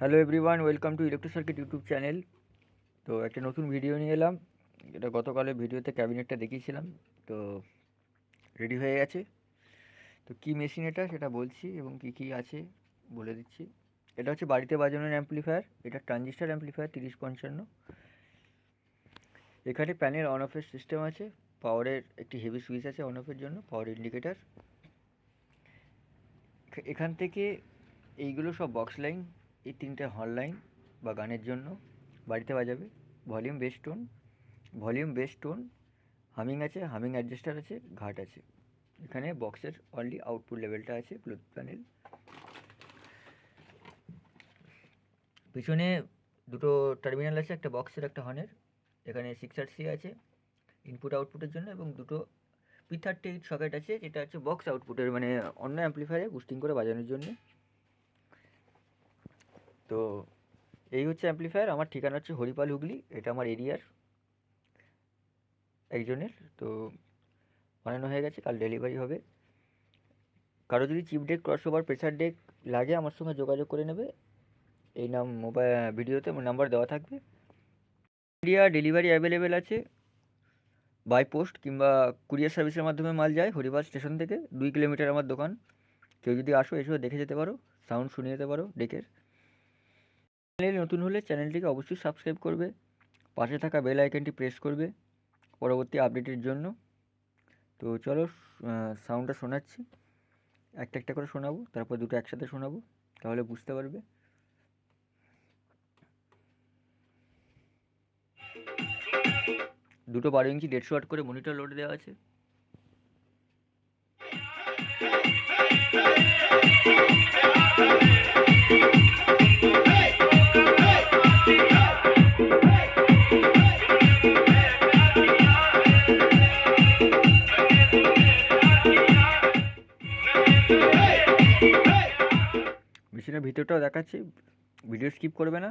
Hello everyone welcome to electro circuit YouTube channel তো একটা নতুন ভিডিও নিয়ে এলাম। এটা গতকালের ভিডিওতে ক্যাবিনেটটা দেখিয়েছিলাম। তো রেডি হয়ে গেছে। তো কী মেশিন এটা সেটা বলছি এবং কী কী আছে বলে দিচ্ছি। এটা হচ্ছে বাড়িতে বাজানোর অ্যাম্পলিফায়ার এটা ট্রানজিস্টার অ্যাম্পলিফায়ার তিরিশ পঞ্চান্ন। এখানে প্যানেল অন অফের সিস্টেম আছে। পাওয়ারের একটি হেভি সুইচ আছে অন অফের জন্য পাওয়ার ইন্ডিকেটার এখান থেকে এইগুলো সব বক্স লাইন এই তিনটে হল লাইন বা গানের জন্য বাড়িতে বাজাবে। Volume bass tone volume bass tone humming আছে হামিং অ্যাডজাস্টার আছে, ঘাট আছে। এখানে বক্সের অনলি আউটপুট লেভেলটা আছে ব্লুটুথ প্যানেল পিছনে দুটো টার্মিনাল আছে, একটা বক্সের একটা হর্নের এখানে সিক্স আর সি আছে ইনপুট আউটপুটের জন্য এবং দুটো পি থার্টি এইট সকেট আছে, যেটা হচ্ছে বক্স আউটপুটের মানে অন্য অ্যাম্পলিফায়ারে বুস্টিং করে বাজানোর জন্য। তো এই হচ্ছে অ্যাম্পলিফায়ার আমার ঠিকানা হচ্ছে হরিপাল হুগলি, এটা আমার এরিয়ার একজনের। তো বানানো হয়ে গেছে, কাল ডেলিভারি হবে। কারও যদি chip deck crossover pressure deck লাগে, আমার সঙ্গে যোগাযোগ করে নেবে। এই নাম মোবাইল ভিডিওতে নাম্বার দেওয়া থাকবে। এরিয়া ডেলিভারি অ্যাভেলেবেল আছে। বাই পোস্ট কিংবা কুরিয়ার সার্ভিসের মাধ্যমে মাল যায় হরিপাল স্টেশন থেকে দুই কিলোমিটার আমার দোকান। কেউ যদি আসো, এসেও দেখে যেতে পারো সাউন্ড শুনিয়ে যেতে পারো ডেকের চ্যানেল নতুন হলে চ্যানেলটিকে অবশ্যই সাবস্ক্রাইব করবে, পাশে থাকা বেল আইকনটি প্রেস করবে পরবর্তী আপডেটের জন্য। তো চলো সাউন্ডটা শোনাচ্ছি। একটা একটা করে শোনাবো, তারপর দুটো একসাথে শোনাবো, তাহলে বুঝতে পারবে। দুটো বারো ইঞ্চি দেড়শো ওয়াট করে মনিটর লোড দেওয়া আছে। মেশিনের ভিতরটাও দেখাচ্ছি ভিডিও স্কিপ করবে না।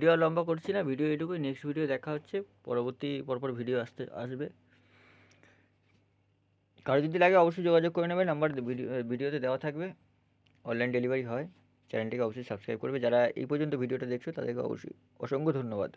Video লম্বা করছি না ভিডিও এটুকুই নেক্সট ভিডিও দেখা হচ্ছে, পরবর্তী, পরপর ভিডিও আসতে, আসবে। কারও যদি লাগে অবশ্যই যোগাযোগ করে নেবে নাম্বার ভিডিও ভিডিওতে দেওয়া থাকবে। অনলাইন ডেলিভারি হয় চ্যানেলটিকে অবশ্যই সাবস্ক্রাইব করবে। যারা এই পর্যন্ত ভিডিওটা দেখছ, তাদেরকে অবশ্যই অসংখ্য ধন্যবাদ।